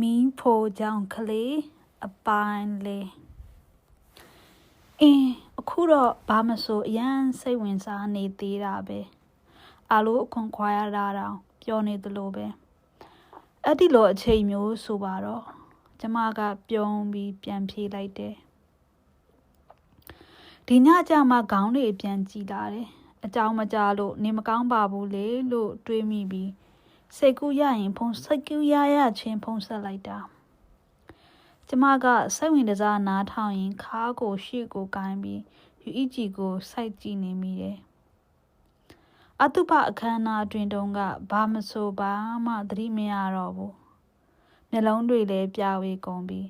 မီးဖိုကြောင့်ကလေးအပိုင်းလေးအင်းအခုတော့ဘာမဆိုအရန်စိတ်ဝင်စားနေသေးတာပဲအလိုအခွန်ခွာရတာတော့ပြောနေသလိုပဲအဲ့ဒီလိုအချိန်မျိုးဆိုပါတော့ကျမကပြုံးပြီးပြန်ဖြေလိုက်တယ်ဒီညကျမှခေါင်းတွေပြန်ကြည်လာတယ်အကြောင်းမကြလို့နေမကောင်းပါဘူးလေလို့တွေးမိပြီး စိတ်ကူးရရင်ဖုံစိတ်ကူးရရချင်းဖုံဆက်လိုက်တာကျမကစိတ်ဝင်တစားနားထောင်ရင်ခါကိုရှေ့ကိုကိုင်းပြီးယူအီဂျီကိုစိုက်ကြည့်နေမိတယ်အတုပအခမ်းအနားတွင်တုန်းကဘာမဆိုဘာမှသတိမရတော့ဘူးမျက်လုံးတွေလည်းပြဝေကုန်ပြီး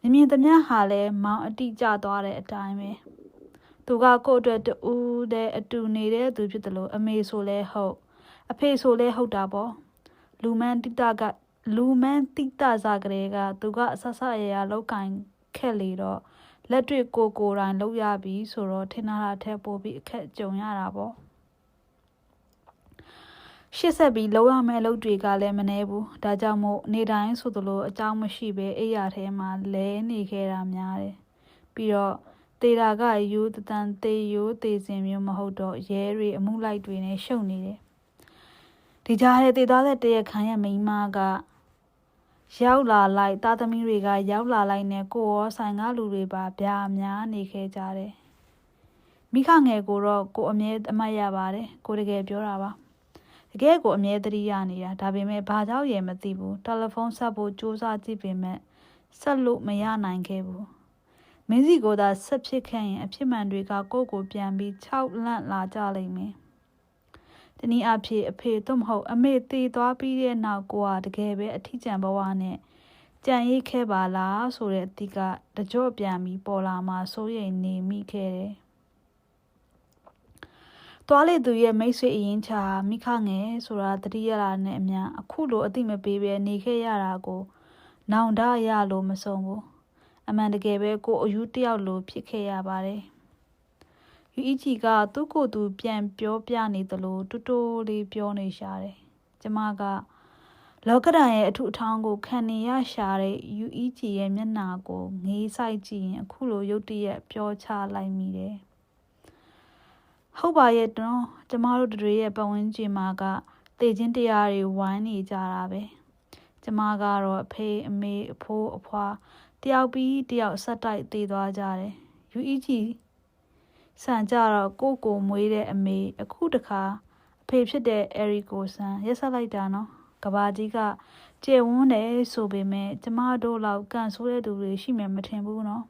မြင်မြင်သမျှဟာလည်းမောင်အတိကျသွားတဲ့အတိုင်းပဲသူကကိုယ့်အတွက်တူးတဲ့အတူနေတဲ့သူဖြစ်တယ်လို့အမေဆိုလဲဟုတ်အဖေဆိုလဲဟုတ်တာပေါ့ လူမန်တိတကလူမန်တိတစားကလေးကသူကအဆဆရရလောက်ကင်ခက်လေတော့လက်တွေ့ကိုကိုယ်တိုင်လောက်ရပြီဆိုတော့ထင်တာထက်ပိုပြီးအခက်ကြုံရတာပေါ့ရှစ်ဆက်ပြီးလောက်ရမယ့်အလုပ်တွေကလည်းမနှဲဘူးဒါကြောင့်မို့နေတိုင်းဆိုသလိုအကြောင်းမရှိပဲအိယာထဲမှာလဲနေခဲ့တာများတယ်ပြီးတော့တေတာကယူတတန်တေယိုတေစင်မျိုးမဟုတ်တော့ရဲတွေအမှုလိုက်တွေနဲ့ရှုပ်နေတယ် ဒီကြားထဲတေသားတဲ့တရခန်ရဲ့မိန်းမကရောက်လာလိုက်သားသမီးတွေကရောက်လာလိုက်နဲ့ကိုရောဆိုင်ကလူတွေပါဗျာများနေခဲ့ကြတယ်မိခငယ်ကိုတော့ကိုအမြဲအမှတ်ရပါတယ်ကိုတကယ်ပြောတာပါတကယ်ကိုအမြဲတရိရနေတာဒါပေမဲ့ဘာကြောင့်ရမသိဘူးတယ်လီဖုန်းဆက်ဖို့စူးစမ်းကြည့်ပေမဲ့ဆက်လို့မရနိုင်ခဲ့ဘူးမင်းစီကိုသာဆက်ဖြစ်ခဲ့ရင်အဖြစ်မှန်တွေကကိုယ့်ကိုပြန်ပြီး6လန့်လာကြလိမ့်မယ် တနည်းအားဖြင့်အဖေသို့မဟုတ်အမေတည်သွားပြီးတဲ့နောက်ကိုကတကယ်ပဲအထီးကျန်ဘဝနဲ့ကြံရိတ်ခဲ့ပါလားဆိုတဲ့အသည့်ကတကြော့ပြန်ပြီးပေါ်လာမှစိုးရိမ်နေမိခဲ့တယ်။သွားလေသူရဲ့မိတ်ဆွေအရင်ချာမိခငယ်ဆိုတာတတိယလာနဲ့အမြန်အခုလိုအသိမပေးပဲနေခဲ့ရတာကို နောင်တရလို့မဆုံးဘူး။အမှန်တကယ်ပဲကိုအယူတယောက်လိုဖြစ်ခဲ့ရပါတယ်။ ယူအီချီကသူ့ကိုယ်သူပြန်ပြောပြနေသလိုတူတိုးလေးပြောနေရှာတယ်ကျမကလောကဒန်ရဲ့အထုအထောင်းကိုခံနေရရှာတဲ့ UEG ရဲ့မျက်နှာကိုငေးဆိုင်ကြည့်ရင်အခုလိုရုတ်တရက်ပြောချလိုက်မိတယ်ဟုတ်ပါရဲ့တော့ကျမတို့တွေရဲ့ပတ်ဝန်းကျင်မှာကတေချင်းတရားတွေဝိုင်းနေကြတာပဲကျမကတော့အဖေအမေအဖိုးအဖွာတယောက်ပြီးတယောက်ဆက်တိုက်တည်သွားကြတယ် UEG ဆန်ကြတော့ကိုကိုမွေးတဲ့အမေအခုတခါအဖေဖြစ်တဲ့အဲရီကိုဆန်ရက်ဆက်လိုက်တာနော်ကဘာကြီးကကျေဝန်းတယ်ဆိုပေမဲ့ကျမတို့လောက်ကန်ဆိုးတဲ့သူတွေရှိမယ်မထင်ဘူးနော်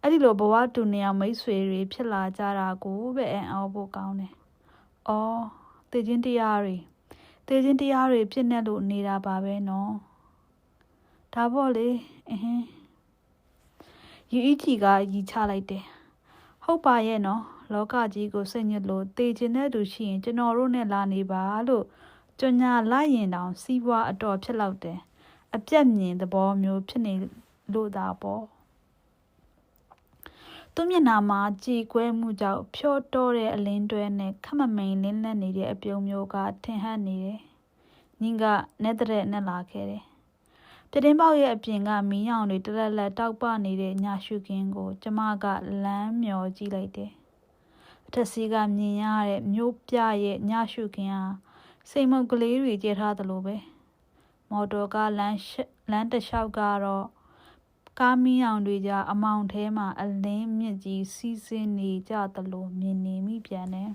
အဲ့ဒီလိုဘဝတူနေအောင်မိတ်ဆွေတွေဖြစ်လာကြတာကိုပဲအံ့ဩဖို့ကောင်းတယ်။အော်တေချင်းတရားတွေတေချင်းတရားတွေဖြစ်နေလို့နေတာပါပဲနော်။ဒါပေါ့လေအဟင်းယူအီချီကရီချလိုက်တယ် ဟုတ်ပါရဲ့နော်လောကကြီးကိုစိတ်ညစ်လို့တေချင်တဲ့သူရှိရင်ကျွန်တော်တို့နဲ့လာနေပါလို့ကြညာလိုက်ရင်တောင်စီးပွားအတော်ဖြစ်လောက်တယ်အပြက်မြင်သဘောမျိုးဖြစ်နေလို့သာပေါ့သူမျက်နှာမှာကြည်ကွဲမှုကြောင့်ဖြောတော့တဲ့အလင်းတွဲနဲ့ခမမိန်လင်းလက်နေတဲ့အပြုံမျိုးကထင်ဟပ်နေတယ်။ညီကနဲ့တဲ့နဲ့လာခဲ့တယ် ပြတင်းပေါက်ရဲ့အပြင်ကမီးရောင်တွေတလက်လက်တောက်ပနေတဲ့ညရှုခင်းကို ကျမကလမ်းမျောကြည့်လိုက်တယ်။အထက်စီးကမြင်ရတဲ့မြို့ပြရဲ့ညရှုခင်းဟာစိတ်မုတ်ကလေးတွေကျဲထားသလိုပဲ။မော်တော်ကားလမ်းလမ်းတစ်လျှောက်ကတော့ကားမီးရောင်တွေကြအမောင်ထဲမှာအလင်းမြင့်ကြီးစီးဆင်းနေကြသလိုမြင်နေမိပြန်တယ်။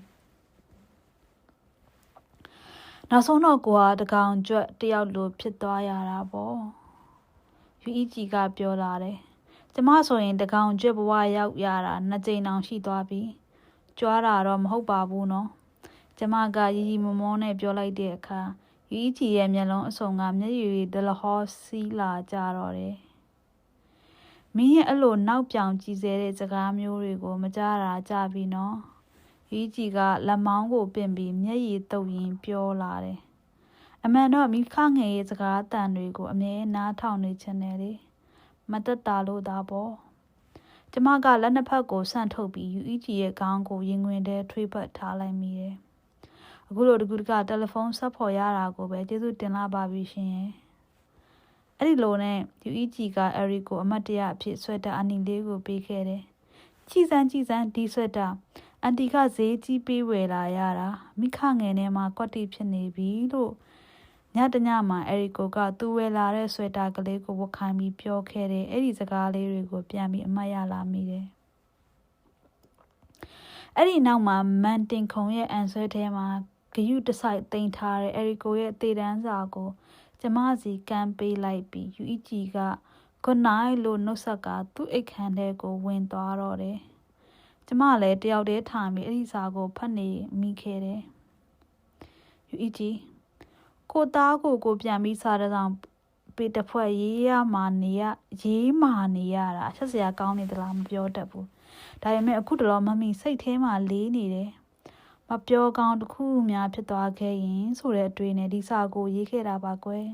နောက်ဆုံးတော့ကိုကတကောင်ကြွက်တယောက်လိုဖြစ်သွားရတာပေါ့ UEG ကပြောလာတယ်။ကျမဆိုရင်တကောင်ကျွတ်ဘဝရောက်ရတာနှစ်ကြိမ်တောင်ရှိသွားပြီ။ကြွားတာတော့မဟုတ်ပါဘူးနော်။ကျမကရီရီမောမောနဲ့ပြောလိုက်တဲ့အခါ UEG ရဲ့မျက်လုံးအစုံကမျက်ရည်ဒလဟောစီးလာကြတော့တယ်။မင်းရဲ့အဲ့လိုနောက်ပြောင်ကြည်စဲတဲ့စကားမျိုးတွေကိုမကြားတာကြပြီနော်။ရီကြီးကလက်မောင်းကိုပင်ပြီးမျက်ရည်တုပ်ရင်းပြောလာတယ် အမှန်တော့မိခငယ်ရဲ့စကားတန်တွေကိုအမြဲနားထောင်နေချင်တယ်လေမတက်တာလို့သာပေါ့ကျမကလက်နှစ်ဖက်ကိုဆန့်ထုတ်ပြီး UEG ရဲ့ခေါင်းကိုရင်ခွင်ထဲထွေးပတ်ထားလိုက်မိတယ်အခုလိုတကူတကတယ်လီဖုန်းဆက်ဖော်ရတာကိုပဲကျေးဇူးတင်လာပါပြီရှင်အဲ့ဒီလိုနဲ့ UEG ကအဲရီကိုအမတ်တရအဖြစ်ဆွဲတာအနီလေးကိုပေးခဲ့တယ်ကြည်စမ်းကြည်စမ်းဒီဆွဲတာအန်တီကဈေးကြီးပေးဝယ်လာရတာမိခငယ်ထဲမှာကွက်တိဖြစ်နေပြီလို့ ညတညမှာအဲရီကိုကသူ့ဝယ်လာတဲ့ဆွဲတာကလေးကိုဝတ်ခိုင်းပြီးပြောခဲ့တယ်အဲ့ဒီစကားလေးတွေကိုပြန်ပြီးအမှတ်ရလာမိတယ်အဲ့ဒီနောက်မှာမန်တင်ခုံရဲ့အန်ဆွဲထဲမှာဂယုတစိုက်တင်ထားတဲ့အဲရီကိုရဲ့တေတန်းစာကိုကျမစီကမ်းပေးလိုက်ပြီး UEG က good night လို့နှုတ်ဆက်ကသူ့အိတ်ခမ်းထဲကိုဝင်သွားတော့တယ်ကျမလည်းတယောက်တည်းထိုင်ပြီးအဲ့ဒီစာကိုဖတ်နေမိခဲ့တယ်။ UEG ကိုသားကိုကိုပြန်ပြီးစာတဲ့ဆောင်ပေတဖွဲ့ရေးရမာနေရရေးမာနေရတာအချက်စရာကောင်းနေသလားမပြောတတ်ဘူး။ဒါပေမဲ့အခုတလောမမီစိတ်ထဲမှာလေးနေတယ်။မပြောကောင်းတခုများဖြစ်သွားခဲ့ရင်ဆိုတဲ့အတွေ့နဲ့ဒီစာကိုရေးခဲ့တာပါကွယ်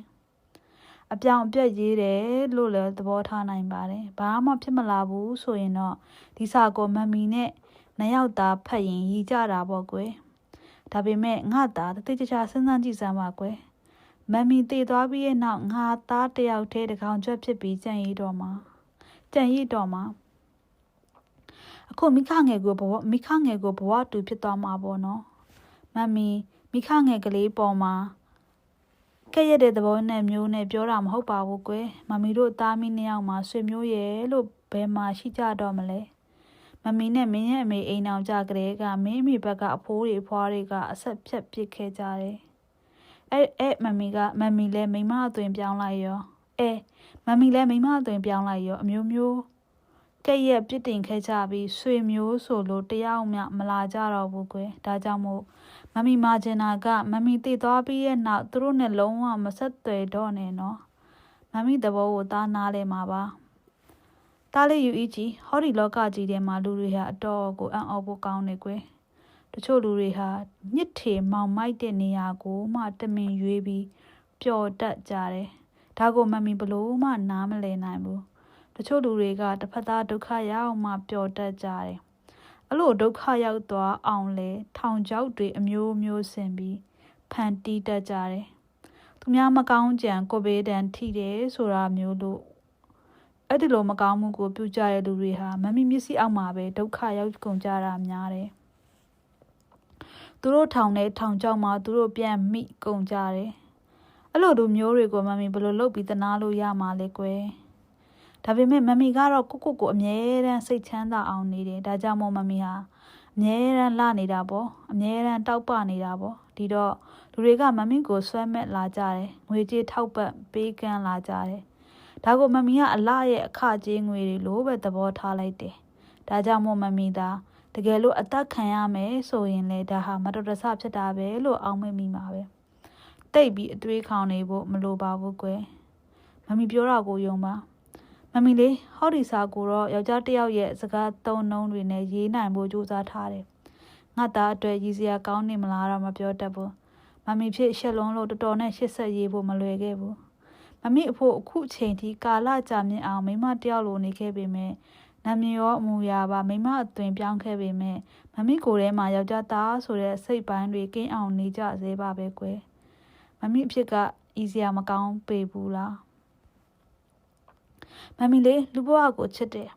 ။အပြောင်အပြက်ရေးတယ်လို့လည်းသဘောထားနိုင်ပါတယ်။ဘာမှဖြစ်မလာဘူးဆိုရင်တော့ဒီစာကိုမမီနဲ့နှစ်ယောက်သားဖတ်ရင်ရည်ကြတာပေါ့ကွယ်။ဒါပေမဲ့ငါသားတတိကျကျစဉ်းစားကြည့်စမ်းပါကွယ်။ မမီတည်သွားပြီးရဲ့နောက်ငါသားတယောက်တည်းတကောင်ကျွတ်ဖြစ်ပြီးကြံ့ရည်တော်မှာကြံ့ရည်တော်မှာအခုမိခငယ်ကိုဘဝမိခငယ်ကိုဘဝတူဖြစ်သွားမှာပေါ့နော်။မမီမိခငယ်ကလေးပေါ်မှာကဲ့ရဲ့တဲ့သဘောနဲ့မျိုးနဲ့ပြောတာမဟုတ်ပါဘူးကွယ်မမီတို့သားမီးနှစ်ယောက်မှာဆွေမျိုးရဲ့လို့ဘယ်မှာရှိကြတော့မလဲမမီနဲ့မင်းရဲ့အမေအိမ်အောင်ကြကလေးကမင်းမိဘက်ကအဖိုးတွေဖွားတွေကအဆက်ဖြတ်ပစ်ခဲ့ကြတယ် အဲအဲမမီကမမီလည်းမိမအသွင်ပြောင်းလိုက်ရောအဲမမီလည်းမိမအသွင်ပြောင်းလိုက်ရောအမျိုးမျိုးကဲ့ရဲ့ပြစ်တင်ခဲ့ကြပြီးဆွေမျိုးဆိုလို့တယောက်မှမလာကြတော့ဘူးကွယ်ဒါကြောင့်မို့မမီမာဂျင်နာကမမီတည်သွားပြီးရဲ့နောက်သူတို့နဲ့လုံးဝမဆက်သွယ်တော့နဲ့နော်မမီသဘောကိုသားနာလဲမှာပါတားလေးယူအီကြီးဟောဒီလောကကြီးထဲမှာလူတွေဟာအတော်ကိုအံ့ဩဖို့ကောင်းနေကွယ် တချို့လူတွေဟာညစ်ထေမောင်မိုက်တဲ့နေရာကိုမှတမင်ရွေးပြီးပျော်တတ်ကြတယ်ဒါကိုမမီဘလို့မှနားမလည်နိုင်ဘူးတချို့လူတွေကတစ်ဖက်သားဒုက္ခရောက်မှပျော်တတ်ကြတယ်အဲ့လိုဒုက္ခရောက်သွားအောင်လဲထောင်ချောက်တွေအမျိုးမျိုးဆင်ပြီးဖန်တီးတတ်ကြတယ်။သူများမကောင်းကြံကိုဘေးတန်ထိတယ်ဆိုတာမျိုးလို့အဲ့ဒီလိုမကောင်းမှုကိုပြုကြတဲ့လူတွေဟာမမီမျက်စိအောက်မှာပဲဒုက္ခရောက်ကုန်ကြတာများတယ်။ သူတို့ထောင်တဲ့ထောင်ချောက်မှာသူတို့ပြန်မိကုန်ကြတယ်။အဲ့လိုလူမျိုးတွေကိုမမီဘယ်လိုလုပ်ပြီးတနာလို့ရမှာလဲကွယ်။ဒါပေမဲ့မမီကတော့ကိုကိုကိုအမြဲတမ်းစိတ်ချမ်းသာအောင်နေတယ်ဒါကြောင့်မို့မမီဟာအမြဲတမ်းလှနေတာပေါ့အမြဲတမ်းတောက်ပနေတာပေါ့ဒီတော့လူတွေကမမီကိုဆွဲမဲ့လာကြတယ်ငွေကြေးထောက်ပံ့ပေးကမ်းလာကြတယ်ဒါကိုမမီကအလှရဲ့အခကြေးငွေတွေလိုပဲသဘောထားလိုက်တယ်ဒါကြောင့်မို့မမီသာ တကယ်လို့အသက်ခံရမယ်ဆိုရင်လေဒါဟာမတော်တဆဖြစ်တာပဲလို့အောက်မေ့မိမှာပဲတိတ်ပြီးအတွေးခေါင်နေဖို့မလိုပါဘူးကွယ်မမီပြောတာကိုယုံပါမမီလေးဟောဒီစာကိုတော့ယောက်ျားတစ်ယောက်ရဲ့စကားသုံးနှုန်းတွေနဲ့ရေးနိုင်ဖို့ကြိုးစားထားတယ်။ငါသားအတွက်ရည်စရာကောင်းနေမလားတော့မပြောတတ်ဘူး။မမီဖြစ်ရှက်လုံးလို့တော်တော်နဲ့ရှစ်ဆက်ရေးဖို့မလွယ်ခဲ့ဘူး။မမီအဖို့အခုချိန်ထိကာလကြာမြင့်အောင်မိမတယောက်လိုနေခဲ့ပေမဲ့ နာမည်ရောအမူအရာပါမိမအသွင်ပြောင်းခဲ့ပေမဲ့မမီကိုယ်ထဲမှာယောက်ျားသားဆိုတဲ့စိတ်ပိုင်းတွေကင်းအောင်နေကြသေးပါပဲကွယ်။မမီအဖြစ်ကဤစရာမကောင်းပေဘူးလား။မမီလေးလူဘဝကိုချစ်တယ်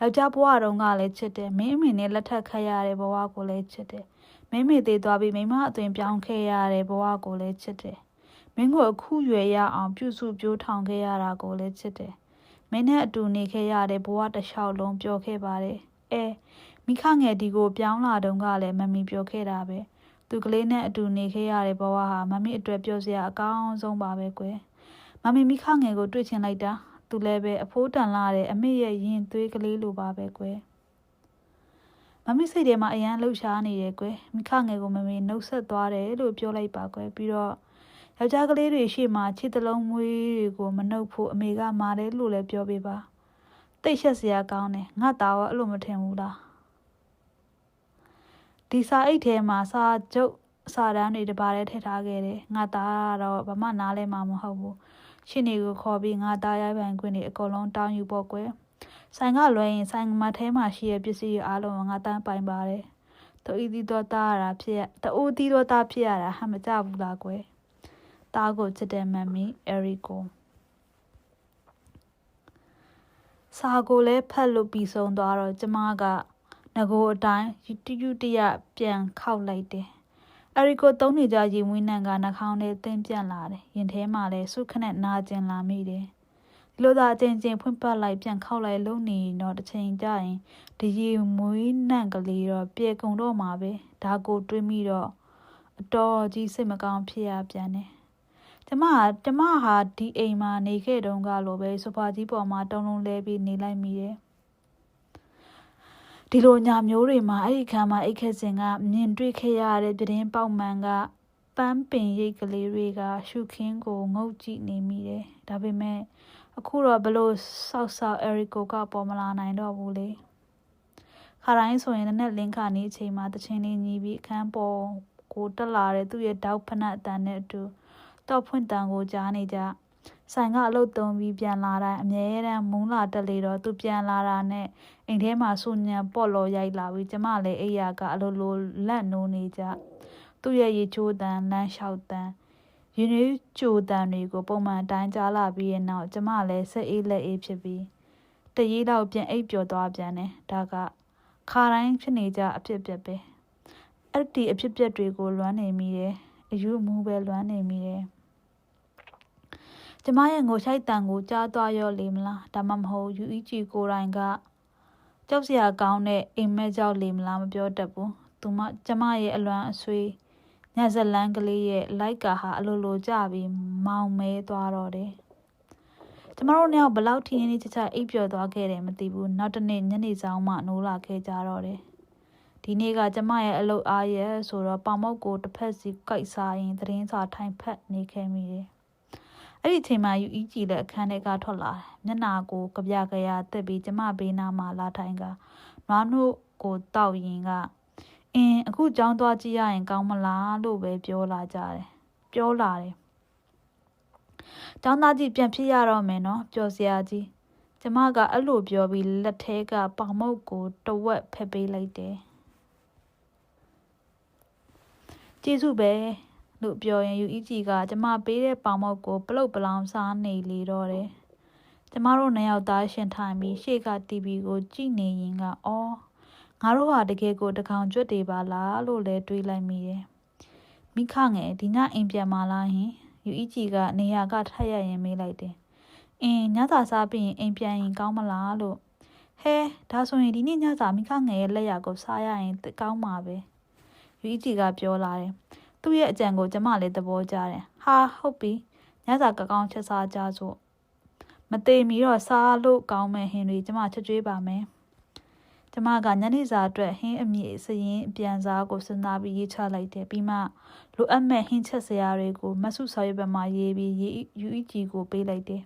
ယောက်ျားဘဝတုန်းကလည်းချစ်တယ်မင်းအမေနဲ့လက်ထပ်ခတ်ရတဲ့ဘဝကိုလည်းချစ်တယ်မင်းမေသေးသွားပြီးမိမအသွင်ပြောင်းခဲ့ရတဲ့ဘဝကိုလည်းချစ်တယ်မင်းကိုအခုရွယ်ရအောင်ပြုစုပြိုးထောင်ခဲ့ရတာကိုလည်းချစ်တယ် မင်းနဲ့အတူနေခဲ့ရတဲ့ဘဝတစ်လျှောက်လုံးပျော်ခဲ့ပါတယ်အဲမိခငယ်ဒီကိုပြောင်းလာတုန်းကလည်းမမီပျော်ခဲ့တာပဲသူကလေးနဲ့အတူနေခဲ့ရတဲ့ဘဝဟာမမီအတွက်ပျော်စရာအကောင်းဆုံးပါပဲကွယ်မမီမိခငယ်ကိုတွေ့ချင်လိုက်တာသူလည်းပဲအဖိုးတန်လာတဲ့အမေရဲ့ရင်သွေးကလေးလိုပါပဲကွယ်မမစိတ်ထဲမှာအရန်လှုပ်ရှားနေတယ်ကွယ်မိခငယ်ကိုမမေနှုတ်ဆက်သွားတယ်လို့ပြောလိုက်ပါကွယ်ပြီးတော့ ယောက်ျားကလေးတွေရှေ့မှာခြေတလုံးမွေးတွေကိုမနှုတ်ဖို့အမေကမာတယ်လို့လည်းပြောပေးပါတိတ်ရှက်စရာကောင်းတယ်ငါသားရောအဲ့လိုမထင်ဘူးလားဒီစာအိတ်ထဲမှာစာကျုပ်စာတန်းတွေတပါးတည်းထည့်ထားခဲ့တယ်ငါသားကတော့ဘာမှနားလဲမှာမဟုတ်ဘူးရှင်းနေကိုခေါ်ပြီးငါသားရိုက်ပိုင်ခွင့်တွေအကုန်လုံးတောင်းယူပေါ့ကွယ်ဆိုင်ကလွယ်ရင်ဆိုင်မထဲမှာရှိတဲ့ပစ္စည်းတွေအားလုံးငါတန်းပိုင်ပါတယ်တူဤသီတော့တားရတာဖြစ်တူသီတော့တားဖြစ်ရတာဟမကြဘူးလားကွယ် တားကိုချစ်တဲ့မမ်မီအဲရီကိုစာကိုလည်းဖတ်လို့ပြီးဆုံးသွားတော့ကျမကငကိုအတိုင်းတယူတရပြန်ခောက်လိုက်တယ်အရီကိုသုံးနေကြရေမွေးနှံကနှာခေါင်းထဲသင်းပြန့်လာတယ်ရင်ထဲမှာလည်းဆုခနဲ့နာကျင်လာမိတယ်ဒီလိုသာအချင်းချင်းဖွင့်ပတ်လိုက်ပြန်ခောက်လိုက်လုံနေတော့တစ်ချိန်ကြာရင်ဒီရေမွေးနှံကလေးတော့ပြေကုန်တော့မှာပဲဒါကိုတွေးမိတော့အတော်ကြီးစိတ်မကောင်းဖြစ်ရပြန်တယ် ကျမဟာကျမဟာဒီအိမ်မှာနေခဲ့တုန်းကလိုပဲဆိုဖာကြီးပေါ်မှာတုံးလုံးလဲပြီးနေလိုက်မိတယ်ဒီလိုညာမျိုးတွေမှာအဲ့ဒီခါမှာအိတ်ခက်စင်ကမြင်တွေ့ခဲ့ရတဲ့ပြတင်းပေါက်မှန်ကပန်းပင်ရိတ်ကလေးတွေက ရှုခင်းကိုငုတ်ကြည့်နေမိတယ်ဒါပေမဲ့အခုတော့ဘလို့ဆောက်ဆောက်အရီကိုကပေါ်မလာနိုင်တော့ဘူးလေခါတိုင်းဆိုရင်လည်းလင်းခါနေအချိန်မှာတချင်းလေးညီးပြီးအခန်းပေါ်ကိုတက်လာတဲ့သူ့ရဲ့တောက်ဖနက်အတန်နဲ့အတူ တော့ဖွင့်တန်ကိုကြားနေကြဆိုင်ကအလုတ်သုံးပြီးပြန်လာတိုင်းအမြဲတမ်းမုန်းလာတက်လေတော့သူပြန်လာတာနဲ့အိမ်ထဲမှာဆူညံပေါ့လော်ရိုက်လာပြီးကျမလည်းအိယာကအလိုလိုလက်နိုးနေကြသူ့ရဲ့ရေချိုးတန်လမ်းလျှောက်တန်ရင်းနှီးကြိုတန်တွေကိုပုံမှန်တိုင်းကြားလာပြီးရဲ့နောက်ကျမလည်းစိတ်အေးလက်အေးဖြစ်ပြီးတရေတော့ပြန်အိပ်ပျော်သွားပြန်တယ်ဒါကခါတိုင်းဖြစ်နေကြအဖြစ်ပြက်ပဲအဲ့ဒီအဖြစ်ပြက်တွေကိုလွမ်းနေမိတယ်အယူမူပဲလွမ်းနေမိတယ် ကျမရဲ့ငိုချိုက်တန်ကိုကြားသွားရောလေမလားဒါမှမဟုတ် UEG ကိုတိုင်ကကြောက်စရာကောင်းတဲ့အိမ်မက်ကြောက်လေမလားမပြောတတ်ဘူးသူမကျမရဲ့အလွမ်းအဆွေးညဇလန်းကလေးရဲ့လိုက်ကာဟာအလိုလိုကြပြီးမောင်မဲသွားတော့တယ်ကျမတို့နှစ်ယောက်ဘလောက်ထင်းရင်းချစ်ချအိပ်ပျော်သွားခဲ့တယ်မသိဘူးနောက်တနေ့ညနေဆောင်မှနိုးလာခဲ့ကြတော့တယ်ဒီနေ့ကကျမရဲ့အလုပ်အားရဲ့ဆိုတော့ပေါမောက်ကိုတစ်ဖက်စီကြိုက်စားရင်သတင်းစာထိုင်ဖက်နေခဲ့မိတယ် အဲ့ဒီအချိန်မှာယူအီကြည်လည်းအခန်းထဲကထွက်လာတယ်မျက်နာကိုကြပြကြရတက်ပြီးကျမဘေးနားမှာလာထိုင်ကနွားနှုတ်ကိုတောက်ရင်ကအင်းအခုကြောင်းသွားကြည့်ရရင်ကောင်းမလားလို့ပဲပြောလာကြတယ်ပြောလာတယ်ကျောင်းသားကြီးပြန်ဖြစ်ရတော့မယ်နော်ပျော်စရာကြီးကျမကအဲ့လိုပြောပြီးလက်ထဲကပေါင်မုတ်ကိုတဝက်ဖက်ပေးလိုက်တယ်ကျေးဇူးပဲ လို့ပြောရင်ယူအီဂျီကကျမပေးတဲ့ပေါင်မုတ်ကိုပလုတ်ပလောင်စားနေလေတော့တယ်ကျမတို့နှစ်ယောက်သားရှင်ထိုင်ပြီးရှေ့က TV ကိုကြည့်နေရင်ကအော်ငါတို့ဟာတကယ်ကိုတကောင်ကျွတ်တွေပါလားလို့လဲတွေးလိုက်မိတယ်မိခငယ်ဒီညအိမ်ပြန်มาလားဟင်ယူအီဂျီကနေရာကထက်ရရင်မေးလိုက်တယ်အင်းညစာစားပြီးရင်အိမ်ပြန်ရင်ကောင်းမလားလို့ဟဲဒါဆိုရင်ဒီနေ့ညစာမိခငယ်ရဲ့လက်ရကိုစားရရင်ကောင်းမှာပဲယူအီဂျီကပြောလာတယ် သူ့ရဲ့အကြံကိုကျမလည်းသဘောကျတယ်ဟာဟုတ်ပြီညစာကကောင်းချက်စားကြစို့မသေးမီတော့စားလို့ကောင်းမဲ့ဟင်းတွေကျမချက်ကျွေးပါမယ်ကျမကညနေစာအတွက်ဟင်းအမြင့်စရင်အပြန်စားကိုစဉ်းစားပြီးရေးချလိုက်တယ်ပြီးမှလိုအပ်မဲ့ဟင်းချက်စရာတွေကိုမဆုဆော်ရွက်ပမှာရေးပြီး UEG ကိုပေးလိုက်တယ်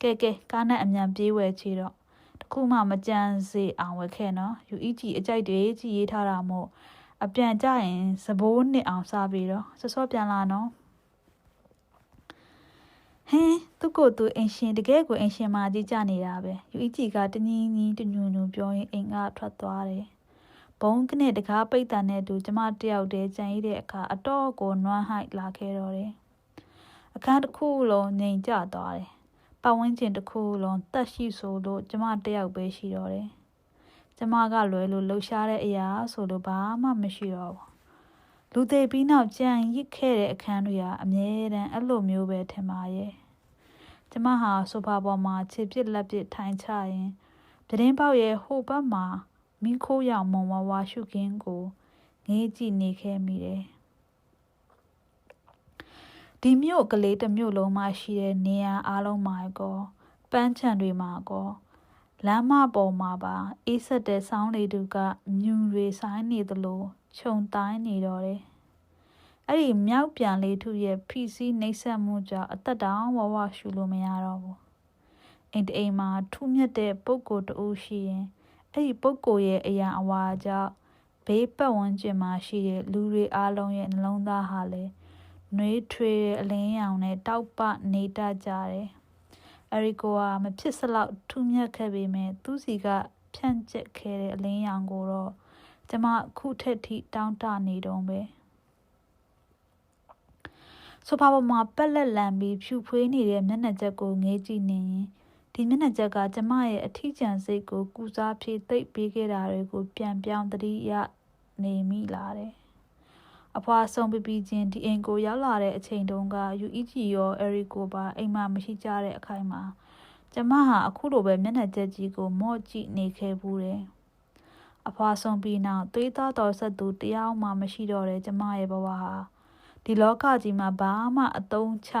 ကဲကဲကားနဲ့အမြန်ပြေးဝယ်ချေတော့တခုမှမကြမ်းစေအောင်ဝယ်ခဲ့နော် UEG အကြိုက်တွေကြီးရေးထားတာမို့ အပြန်ကြရင်စဘိုးနှစ်အောင်စားပြီးတော့စောစောပြန်လာနော်ဟင်းသူ့ကိုယ်သူအင်ရှင်တကယ်ကိုအင်ရှင်မာကြီးကြနေတာပဲယူအီဂျီကတငင်းကြီးတညွညွပြောရင်အိမ်ကထွက်သွားတယ်ဘုံကနဲ့တကားပိတ်တန်နဲ့တူကျမတယောက်တည်းကြံရတဲ့အခါအတော့ကိုနွမ်းဟိုက်လာခဲ့တော့တယ်အခန်းတစ်ခုလုံးငြိမ်ကျသွားတယ်ပတ်ဝန်းကျင်တစ်ခုလုံးတက်ရှိဆိုလို့ကျမတယောက်ပဲရှိတော့တယ် ကျမကလွယ်လို့လှူရှားတဲ့အရာဆိုလို့ဘာမှမရှိတော့ဘူးလူသေးပြီးနောက်ကြံရစ်ခဲ့တဲ့အခန်းတွေကအမြဲတမ်းအဲ့လိုမျိုးပဲထင်ပါရဲ့ကျမဟာဆိုဖာပေါ်မှာခြေပစ်လက်ပစ်ထိုင်ချရင်ပြတင်းပေါက်ရဲ့ဟိုဘက်မှာမိခိုးရောင်မုံဝါဝါရှုခင်းကိုငေးကြည့်နေခဲ့မိတယ်ဒီမြို့ကလေးတစ်မြို့လုံးမှာရှိတဲ့နေရာအားလုံးမှာကောပန်းချံတွေမှာကော လမ်းမပေါ်မှာပါအေးဆက်တဲ့ဆောင်းလေတူကမြူတွေဆိုင်နေသလိုခြုံတိုင်းနေတော့တယ်။အဲ့ဒီမြောက်ပြန်လေးထုရဲ့ဖိစီးနှိပ်စက်မှုကြောင့်အသက်တောင်ဝဝရှူလို့မရတော့ဘူး။အိမ်တအိမ်မှာထူးမြတ်တဲ့ပုံကိုတူရှိရင်အဲ့ဒီပုံကိုရဲ့အရာအဝါကြောင့်ဘေးပတ်ဝန်းကျင်မှာရှိတဲ့လူတွေအားလုံးရဲ့နှလုံးသားဟာလည်းနှွေးထွေးတဲ့အလင်းရောင်နဲ့တောက်ပနေတတ်ကြတယ်။ အရီကိုကမဖြစ်စလောက်ထူးမြတ်ခဲ့ပေမဲ့သူစီကဖြန့်ကျက်ခဲ့တဲ့အလင်းရောင်ကိုတော့ကျမခုထက်ထိတောင်းတနေတုံးပဲဆိုဖာပေါ်မှာပက်လက်လန်ပြီးဖြူဖွေးနေတဲ့မျက်နှာချက်ကိုငေးကြည့်နေရင်ဒီဒီမျက်နှာချက်ကကျမရဲ့အထီးကျန်စိတ်ကိုကူစားဖြည့်သိပ်ပေးခဲ့တာတွေကိုပြန်ပြောင်းသတိရနေမိလာတယ် အဖွာဆုံးပြပြချင်းဒီအိမ်ကိုရောက်လာတဲ့အချိန်တုန်းက UEG ရောအရီကိုပါအိမ်မှာမရှိကြတဲ့အခိုင်မှာကျမဟာအခုလိုပဲမျက်နှာချက်ကြီးကိုမော့ကြည့်နေခဲ့ဘူးတယ်အဖွာဆုံးပြီးနောက်သွေးသားတော်ဆက်သူတယောက်မှမရှိတော့တဲ့ကျမရဲ့ဘဝဟာဒီလောကကြီးမှာဘာမှအသုံးချ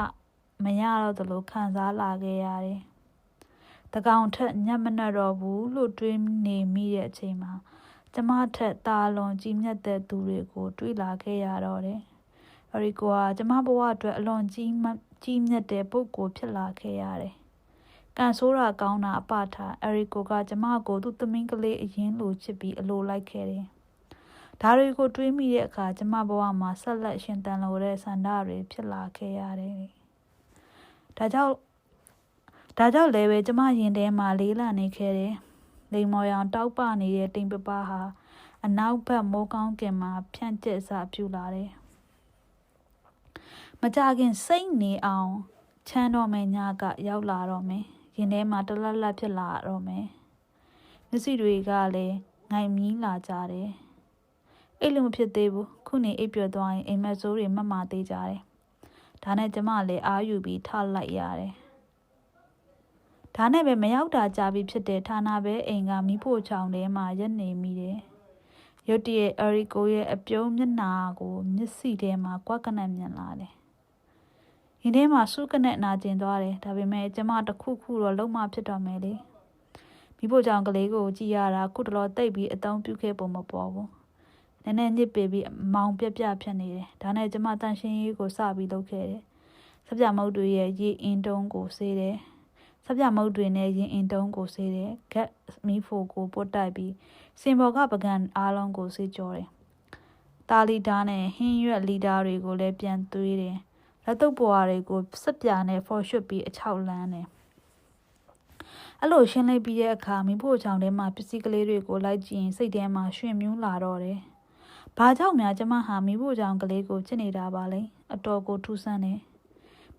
မရတော့သလိုခံစားလာခဲ့ရတယ်။တကောင်ထက်ညက်မနှက်တော့ဘူးလို့တွေးနေမိတဲ့အချိန်မှာ ကျမထက်တာလွန်ကြီးမြတ်တဲ့သူတွေကို တွေးလာခဲ့ရတော့တယ်။အရီကိုကကျမဘဝအတွက်အလွန်ကြီးကြီးမြတ်တဲ့ပုဂ္ဂိုလ်ဖြစ်လာခဲ့ရတယ်။ကန်ဆိုးတာကောင်းတာအပထားအရီကိုကကျမကိုသူ့သမီးကလေးအရင်လိုချစ်ပြီးအလိုလိုက်ခဲ့တယ်။ဒါတွေကိုတွေးမိတဲ့အခါကျမဘဝမှာဆက်လက်ရှင်သန်လိုတဲ့ဆန္ဒတွေဖြစ်လာခဲ့ရတယ်။ဒါကြောင့်ဒါကြောင့်လည်းပဲကျမရင်ထဲမှာလေးလာနေခဲ့တယ်။ လိမ်မော်ရောင်တောက်ပနေတဲ့တိမ်ပပဟာအနောက်ဘက်မိုးကောင်းကင်မှာဖြန့်ကျက်စာပြူလာတယ်။မကြခင်စိတ်နေအောင်ချမ်းတော်မယ်ညကရောက်လာတော့မယ်။ရင်ထဲမှာတလတ်လတ်ဖြစ်လာတော့မယ်။မျက်စိတွေကလည်းငိုင်မြီးလာကြတယ်။အိတ်လို့မဖြစ်သေးဘူး။ခုနေအိပ်ပျော်သွားရင်အိမ်မက်ဆိုးတွေမှတ်မှသေးကြတယ်။ဒါနဲ့ကျမလည်းအာယူပြီးထလိုက်ရတယ်။ ဒါနဲ့ပဲမရောက်တာကြာပြီဖြစ်တဲ့ဌာနပဲအိမ်ကမိဖို့ချောင်းထဲမှာရက်နေမိတယ်။ရုတ်တရက်အရီကိုရဲ့အပြုံးမျက်နာကိုမျက်စိထဲမှာကွက်ကနက်မြင်လာတယ်။ဒီထဲမှာစုကနဲ့နာကျင်သွားတယ်။ဒါပေမဲ့ကျမတခုခုတော့လုံးမဖြစ်တော့မယ်လေ။မိဖို့ချောင်းကလေးကိုကြည့်ရတာခုတလောတိတ်ပြီးအတုံးပြုခဲ့ပုံမပေါ်ဘူး။နည်းနည်းညစ်ပေပြီးမောင်ပြက်ပြဖြစ်နေတယ်။ဒါနဲ့ကျမတန်ရှင်းရေးကိုစပြီးလုပ်ခဲ့တယ်။စပြမုတ်တွေရဲ့ရေအင်းတုံးကိုဆေးတယ်။ စပြမုတ်တွေနဲ့ရင်အင်တုံးကိုဆေးတယ်ဂက်မီဖိုကိုပုတ်တိုက်ပြီးစင်ဘော်ကပကံအားလုံးကိုဆေးကြောတယ်တာလီတာနဲ့ဟင်းရွက်လီတာတွေကိုလည်းပြန်သွေးတယ်လက်တုပ်ပွားတွေကိုစက်ပြာနဲ့ဖော်ရွှတ်ပြီးအချောက်လန်းတယ်အဲ့လိုရှင်းလိုက်ပြီးတဲ့အခါမိဖို့ချောင်းထဲမှာပစ္စည်းကလေးတွေကိုလိုက်ကြည့်ရင်စိတ်ထဲမှာရွှင်မြူးလာတော့တယ်။ဘာကြောင့်များကျမဟာမိဖို့ချောင်းကလေးကိုချစ်နေတာပါလဲ။အတော်ကိုထူးဆန်းတယ်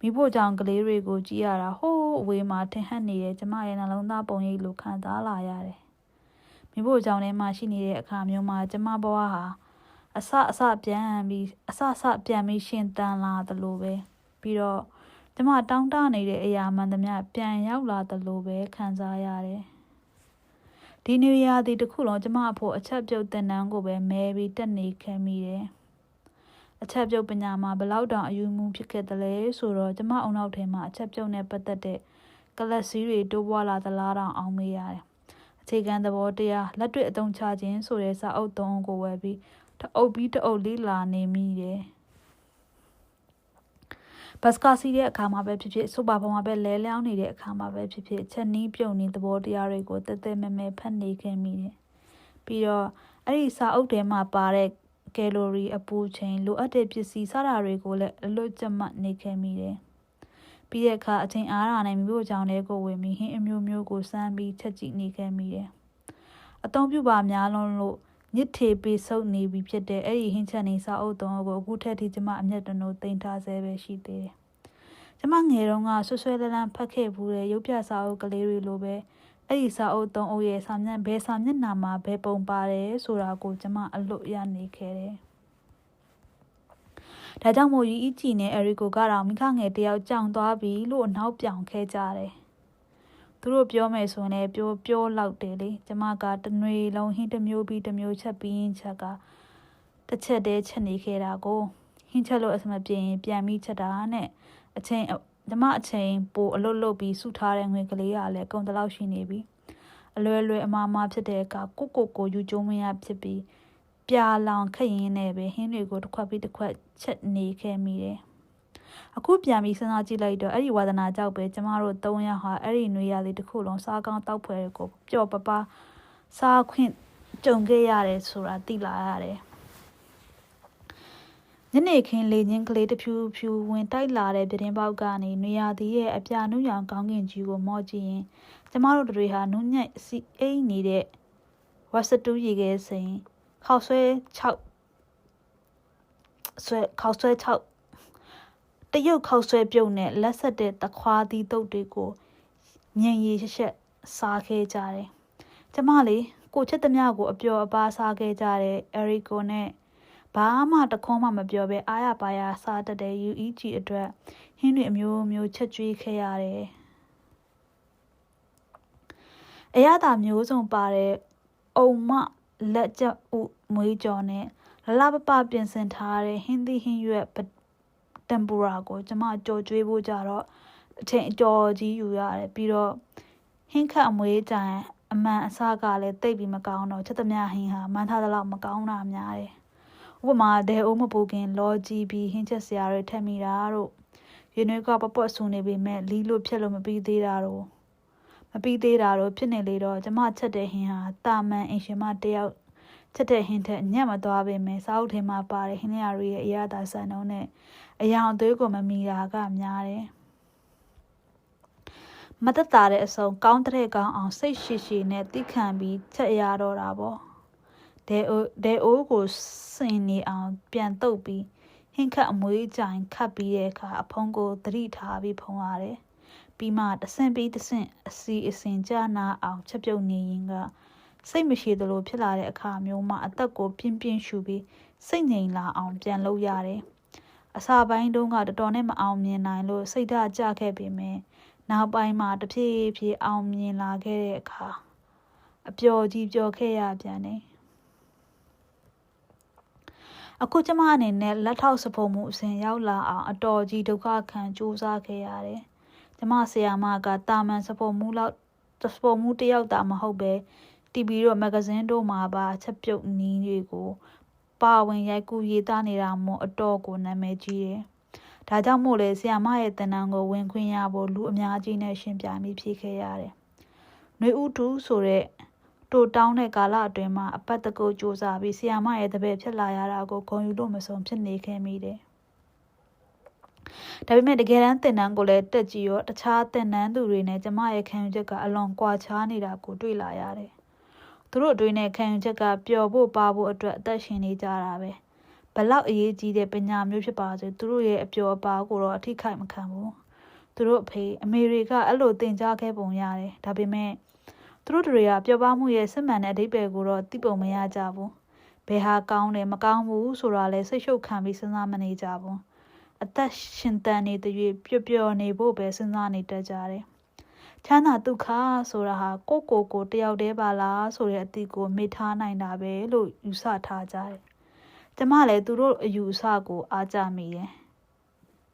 မိဖို့ကြောင့်ကလေးတွေကိုကြည့်ရတာဟိုး အဝေးမှာထင်ဟပ်နေတဲ့ကျမရဲ့နှလုံးသားပုံရိပ်လိုခံစားလာရတယ်။မိဖို့ကြောင့်ထဲမှာရှိနေတဲ့အခါမျိုးမှာကျမဘဝဟာအဆအဆပြန်ပြီးအဆအဆပြန်ပြီးရှင်တန်လာသလိုပဲပြီးတော့ကျမတောင်းတနေတဲ့အရာမှန်သမျှပြန်ရောက်လာသလိုပဲခံစားရတယ်။ဒီနေရာဒီတစ်ခုလုံးကျမအဖို့အချက်ပြုတ်တင်နန်းကိုပဲမဲပြီးတက်နေခဲ့မိတယ်။ အချက်ပြုတ်ပညာမှာဘလောက်တောင်အယူမှုဖြစ်ခဲ့တယ်လဲဆိုတော့ကျမအုံနောက်ထဲမှာအချက်ပြုတ်နဲ့ပတ်သက်တဲ့ကလပ်စီးတွေတိုးပွားလာသလားတောင်အောင်မေးရတယ်။အခြေခံသဘောတရားလက်တွေ့အသုံးချခြင်းဆိုတဲ့စာအုပ်သုံးကိုဝယ်ပြီးတအုပ်ပြီးတအုပ်လေးလာနေမိတယ်။ဘတ်စကာစီးတဲ့အခါမှာပဲဖြစ်ဖြစ်စူပါပေါ်မှာပဲလဲလျောင်းနေတဲ့အခါမှာပဲဖြစ်ဖြစ်ချက်နီးပြုံနေသဘောတရားတွေကိုတက်တက်မဲမဲဖတ်နေခဲ့မိတယ်။ပြီးတော့အဲ့ဒီစာအုပ်ထဲမှာပါတဲ့ ကယ်လိုရီအပူချိန်လိုအပ်တဲ့ပစ္စည်းစတာတွေကိုလည်းအလွတ်ကျမနေခဲ့မိတယ်။ပြီးတဲ့အခါအချိန်အားရနဲ့မြို့ကြောင်တွေကိုဝင်ပြီးဟင်းအမျိုးမျိုးကိုစမ်းပြီးချက်ကြည့်နေခဲ့မိတယ်။အသုံးပြုပါများလုံးလို့ညစ်ထေပေးဆုပ်နေပြီဖြစ်တဲ့အဲ့ဒီဟင်းချက်နေစာအုပ်သုံးကိုအခုထက်ထိကျမအမျက်တနိုးတင်ထားဆဲပဲရှိသေးတယ်။ကျမငယ်တုန်းကဆွဆွဲလန်းလန်းဖတ်ခဲ့ဘူးတဲ့ရုပ်ပြစာအုပ်ကလေးတွေလိုပဲ အဲ့ဒီစာအုပ်သုံးအုပ်ရဲ့စာမျက်ဘယ်စာမျက်နှာမှာဘယ်ပုံပါတယ်ဆိုတာကိုကျွန်မအလွတ်ရနေခဲ့တယ်။ဒါကြောင့်မို့ရီအီချီနဲ့အရီကိုကတော့မိခငယ်တယောက်ကြောင်သွားပြီလို့အနောက်ပြောင်ခဲ့ကြတယ်။သူတို့ပြောမယ်ဆိုရင်လည်းပြောပြောလောက်တယ်လေ။ကျွန်မကတနွေလုံးဟင်းတစ်မျိုးပြီးတစ်မျိုးချက်ပြီးရင်ချက်ကတစ်ချက်တည်းချက်နေခဲ့တာကိုဟင်းချက်လို့အစမပြေရင်ပြန်ပြီးချက်တာနဲ့အချိန် ဓမ္မအချိန်ပိုအလုတ်လုတ်ပြီးစုထားတဲ့ငွေကလေးကလည်းကုန်တလောက်ရှိနေပြီအလွယ်လွယ်အမားမားဖြစ်တဲ့အခါကိုကိုကိုယူကျုံမရဖြစ်ပြီးပြာလောင်ခက်ရင်နဲ့ပဲဟင်းတွေကိုတစ်ခွက်ပြီးတစ်ခွက်ချက်နေခဲ့မိတယ်အခုပြန်ပြီးစဉ်းစားကြည့်လိုက်တော့အဲ့ဒီဝါသနာကြောက်ပဲကျမတို့၃ယောက်ဟာအဲ့ဒီနွေရလေးတစ်ခုလုံးစားကောင်းတောက်ဖွယ်ကိုပျော့ပပစားခွင့်ကြုံခဲ့ရတယ်ဆိုတာသိလာရတယ် ညနေခင်းလေချင်းကလေးတဖြူဖြူဝင်တိုက်လာတဲ့ပြတင်းပေါက်ကနေနွေရာသီရဲ့အပြာနုရောင်ကောင်းကင်ကြီးကိုမော့ကြည့်ရင်ကျမတို့တွေဟာနုညံ့စီအိမ်နေတဲ့ဝတ်စတူးရေခဲစိန်ခေါဆွဲ6ဆွဲခေါဆွဲ6တရုတ်ခေါဆွဲပြုတ်နဲ့လက်ဆက်တဲ့တခွားသီးတုပ်တွေကိုညင်ရီရှက်ရှက်စားခဲ့ကြတယ်။ကျမလေးကိုချစ်သမျှကိုအပျော်အပါးစားခဲ့ကြတဲ့အဲရီကိုနဲ့ ဘာမှတခွန်းမှမပြောဘဲအားရပါရစားတတ်တဲ့ UEG အတွက်ဟင်းတွေအမျိုးမျိုးချက်ကျွေးခဲ့ရတယ်။အရသာမျိုးစုံပါတဲ့အုံမလက်ကျဥမွေးကြော်နဲ့လလပပပြင်ဆင်ထားတဲ့ဟင်းသီးဟင်းရွက်တမ်ပူရာကိုကျမကြော်ကျွေးဖို့ကြတော့အထင်အကျော်ကြီးယူရတယ်ပြီးတော့ဟင်းခတ်အမွေးတိုင်အမှန်အစကလည်းတိတ်ပြီးမကောင်းတော့ချက်သမျှဟင်းဟာမန်းထားသလောက်မကောင်းတာများတယ် ဥပမာဒဲအိုးမပူခင်လော်ကြီးပြီးဟင်းချက်စရာတွေထက်မိတာတို့ရွေးနွေးကပပွတ်ဆူနေပေမဲ့လီလို့ဖြစ်လို့မပြီးသေးတာတို့မပြီးသေးတာတို့ဖြစ်နေလေတော့ကျမချက်တဲ့ဟင်းဟာတာမန်အင်ရှင်မတယောက်ချက်တဲ့ဟင်းထက်ညံ့မသွားပေမဲ့စားအုပ်ထဲမှာပါတဲ့ဟင်းလျာတွေရဲ့အရသာဆန်နှုံးနဲ့အယောင်အသွေးကိုမမီတာကများတယ်မတတ်တာတဲ့အစုံကောင်းတဲ့ကောင်းအောင်စိတ်ရှိရှိနဲ့တိခံပြီးချက်ရတော့တာပေါ့ ဒဲအိုဒဲအိုးကိုစင်နေအောင်ပြန်တုပ်ပြီးဟင်းခတ်အမွေးကြိုင်ခတ်ပြီးတဲ့အခါအဖုံးကိုသတိထားပြီးဖုံးရတယ်ပြီးမှတဆင့်ပြီးတဆင့်အစီအစဉ်ကြနာအောင်ချက်ပြုတ်နေရင်ကစိတ်မရှိသလိုဖြစ်လာတဲ့အခါမျိုးမှာအသက်ကိုပြင်းပြင်းရှူပြီးစိတ်ငြိမ်လာအောင်ပြန်လုပ်ရတယ်အစာပိုင်းတုန်းကတော်တော်နဲ့မအောင်မြင်နိုင်လို့စိတ်ဓာတ်ကျခဲ့ပေမဲ့နောက်ပိုင်းမှာတဖြည်းဖြည်းအောင်မြင်လာခဲ့တဲ့အခါအပျော်ကြီးပျော်ခဲ့ရပြန်တယ် အခုကျမအနေနဲ့လက်ထောက်စဖို့မှုအစဉ်ရောက်လာအောင်အတော်ကြီးဒုက္ခခံကြိုးစားခဲ့ရတယ်။ကျမဆရာမကတာမန်စဖို့မှုလောက်စဖို့မှုတယောက်တာမဟုတ်ပဲ TV တို့မဂဇင်းတို့မှာပါချက်ပြုတ်နီးတွေကိုပါဝင်ရိုက်ကူးရေးသားနေတာမို့အတော်ကိုနာမည်ကြီးတယ်။ဒါကြောင့်မို့လဲဆရာမရဲ့တဏ္ဍာကိုဝင်ခွင့်ရဖို့လူအများကြီးနဲ့ရှင်ပြမိဖြစ်ခဲ့ရတယ်။နှွေဦးတူဆိုတဲ့ တိုတောင်းတဲ့ကာလအတွင်းမှာအပတ်တကုတ်စူးစမ်းပြီးဆီယာမရဲ့တပည့်ဖြစ်လာရတာကိုဂုဏ်ယူလို့မဆုံးဖြစ်နေခဲ့မိတယ်။ဒါပေမဲ့တကယ်တမ်းသင်တန်းကိုလည်းတက်ကြည့်ရောတခြားသင်တန်းသူတွေနဲ့ကျမရဲ့ခံယူချက်ကအလွန်ကွာခြားနေတာကိုတွေ့လာရတယ်။သူတို့အတွင်းနဲ့ခံယူချက်ကပျော်ဖို့ပါဖို့အတွက်အသက်ရှင်နေကြတာပဲ။ဘလောက်အရေးကြီးတဲ့ပညာမျိုးဖြစ်ပါစေသူတို့ရဲ့အပျော်အပါကိုတော့အထိခိုက်မခံဘူး။သူတို့အဖေအမေတွေကအဲ့လိုသင်ကြားခဲ့ပုံရတယ်။ဒါပေမဲ့ သူတို့တွေကပျော်ပါမှုရဲ့စစ်မှန်တဲ့အဓိပ္ပာယ်ကိုတော့သိပုံမရကြဘူးဘယ်ဟာကောင်းတယ်မကောင်းဘူးဆိုတာလဲစိတ်ရှုပ်ခံပြီးစဉ်းစားမနေကြဘူးအသက်ရှင်တန်နေတဲ့၍ပျော်ပျော်နေဖို့ပဲစဉ်းစားနေတတ်ကြတယ်ချမ်းသာဒုက္ခဆိုတာဟာကိုကိုကိုတယောက်တည်းပါလားဆိုတဲ့အသည့်ကိုမေ့ထားနိုင်တာပဲလို့ယူဆထားကြတယ်ကျမလည်းသူတို့အယူအဆကိုအားကြမိတယ်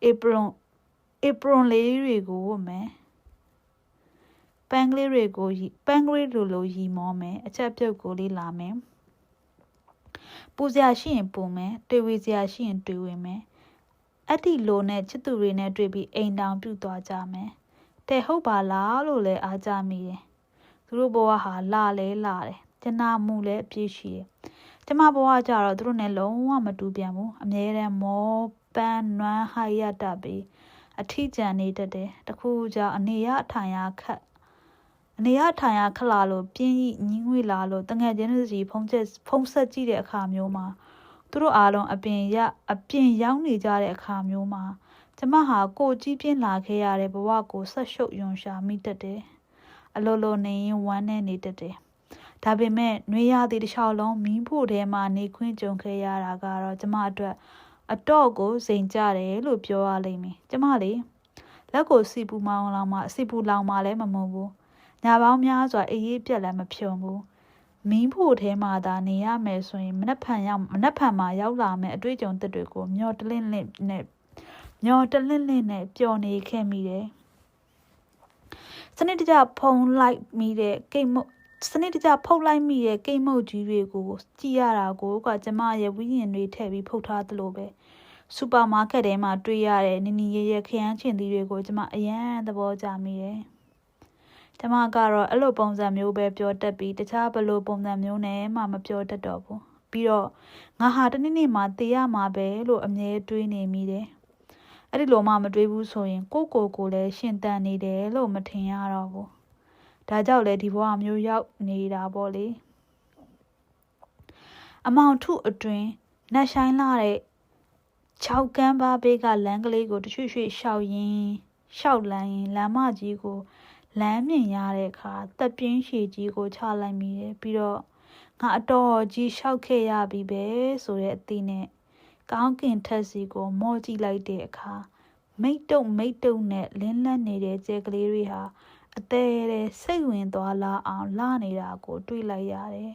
ဧပရွန်ဧပရွန်လေးတွေကိုဝတ်မယ်ပ န်းကလေးတွေကိုပန်းကလေးလိုလိုရီမောမယ်အချက်ပြုတ်ကိုလေးလာမယ်ပူစရာရှိရင်ပူမယ်တွေ့ဝေစရာရှိရင်တွေ့ဝေမယ်အဲ့ဒီလိုနဲ့ချစ်သူတွေနဲ့တွေ့ပြီးအိမ်တောင်ပြုတ်သွားကြမယ်တဲ့ဟုတ်ပါလားလို့လည်းအားကြမိတယ်သူတို့ဘဝဟာလာလဲလာတယ်ကျနာမှုလည်းအပြည့်ရှိတယ်ကျမဘဝကြတော့သူတို့နဲ့လုံးဝမတူပြန်ဘူးအမြဲတမ်းမောပန်းနွမ်းဟရတပြီးအထီးကျန်နေတတ်တယ်တခုကြောင့်အနေရထိုင်ရခတ် အနေရထိုင်ရခလာလို့ပြင်းကြီးညင်းငွေလာလို့တငယ်ချင်းတွေစီဖုံးချက်ဖုံးဆက်ကြည့်တဲ့အခါမျိုးမှာသူတို့အားလုံးအပြင်ရအပြင်ရောက်နေကြတဲ့အခါမျိုးမှာကျမဟာကိုကြီးပြင်းလာခဲ့ရတဲ့ဘဝကိုဆက်ရှုပ်ယွန်ရှာမိတတ်တယ်အလိုလိုနေရင်ဝမ်းနဲ့နေတတ်တယ်ဒါပေမဲ့နှွေးရသည့်တစ်လျှောက်လုံးမီးဖို့ထဲမှာနေခွင့်ကြုံခဲ့ရတာကတော့ကျမအတွက်အတော့ကိုစိန်ကြတယ်လို့ပြောရလိမ့်မယ်ကျမလေလက်ကိုစီပူမောင်းလောင်မှစီပူလောင်မှလည်းမမုံဘူး ညပေါင်းများစွာအေးအေးပြက်လည်းမဖြုံဘူးမင်းဖို့ထဲမှာသာနေရမယ်ဆိုရင်မနှက်ဖန်ရောက်မနှက်ဖန်မှာရောက်လာမယ်အတွေ့အကြုံတစ်တွေကိုမျောတလင့်လင့်နဲ့မျောတလင့်လင့်နဲ့ပျော်နေခဲ့မိတယ်စနစ်တကျဖုံလိုက်မိတဲ့ကိတ်မုတ်စနစ်တကျဖုတ်လိုက်မိတဲ့ကိတ်မုတ်ကြီးတွေကိုကြည့်ရတာကိုကကျမရဲ့ဝိညာဉ်တွေထည့်ပြီးဖုတ်ထားသလိုပဲစူပါမားကတ်ထဲမှာတွေ့ရတဲ့နီနီရဲရဲခရမ်းချင်သီးတွေကိုကျမအယမ်းသဘောကျမိတယ် ကျမကတော့အဲ့လိုပုံစံမျိုးပဲပြောတတ်ပြီးတခြားဘလို့ပုံစံမျိုးနဲ့မှမပြောတတ်တော့ဘူးပြီးတော့ငါဟာတနေ့နေ့မှတေးရမှာပဲလို့အမြဲတွေးနေမိတယ်အဲ့ဒီလိုမှမတွေးဘူးဆိုရင်ကိုကိုကိုလည်းရှင်တန်နေတယ်လို့မထင်ရတော့ဘူးဒါကြောင့်လေဒီဘဝမျိုးရောက်နေတာပေါ့လေအမောင်ထုအတွင်နတ်ဆိုင်လာတဲ့6ကန်းပါးဘေးကလမ်းကလေးကိုတချွေ့ချွေ့ရှောက်ရင်းရှောက်လန်းရင်လမ်းမကြီးကို လမ်းမြင်ရတဲ့အခါတပ်ပြင်းရှည်ကြီးကိုချလိုက်မိတယ်ပြီးတော့ငါအတော်ကြီးရှောက်ခဲ့ရပြီပဲဆိုတဲ့အသည့်နဲ့ကောင်းကင်ထက်စီကိုမော့ကြည့်လိုက်တဲ့အခါမိတ်တုံမိတ်တုံနဲ့လင်းလက်နေတဲ့ကျဲကလေးတွေဟာအသေးသေးစိတ်ဝင်သွားလာအောင်လာနေတာကို တွေ့လိုက်ရတယ်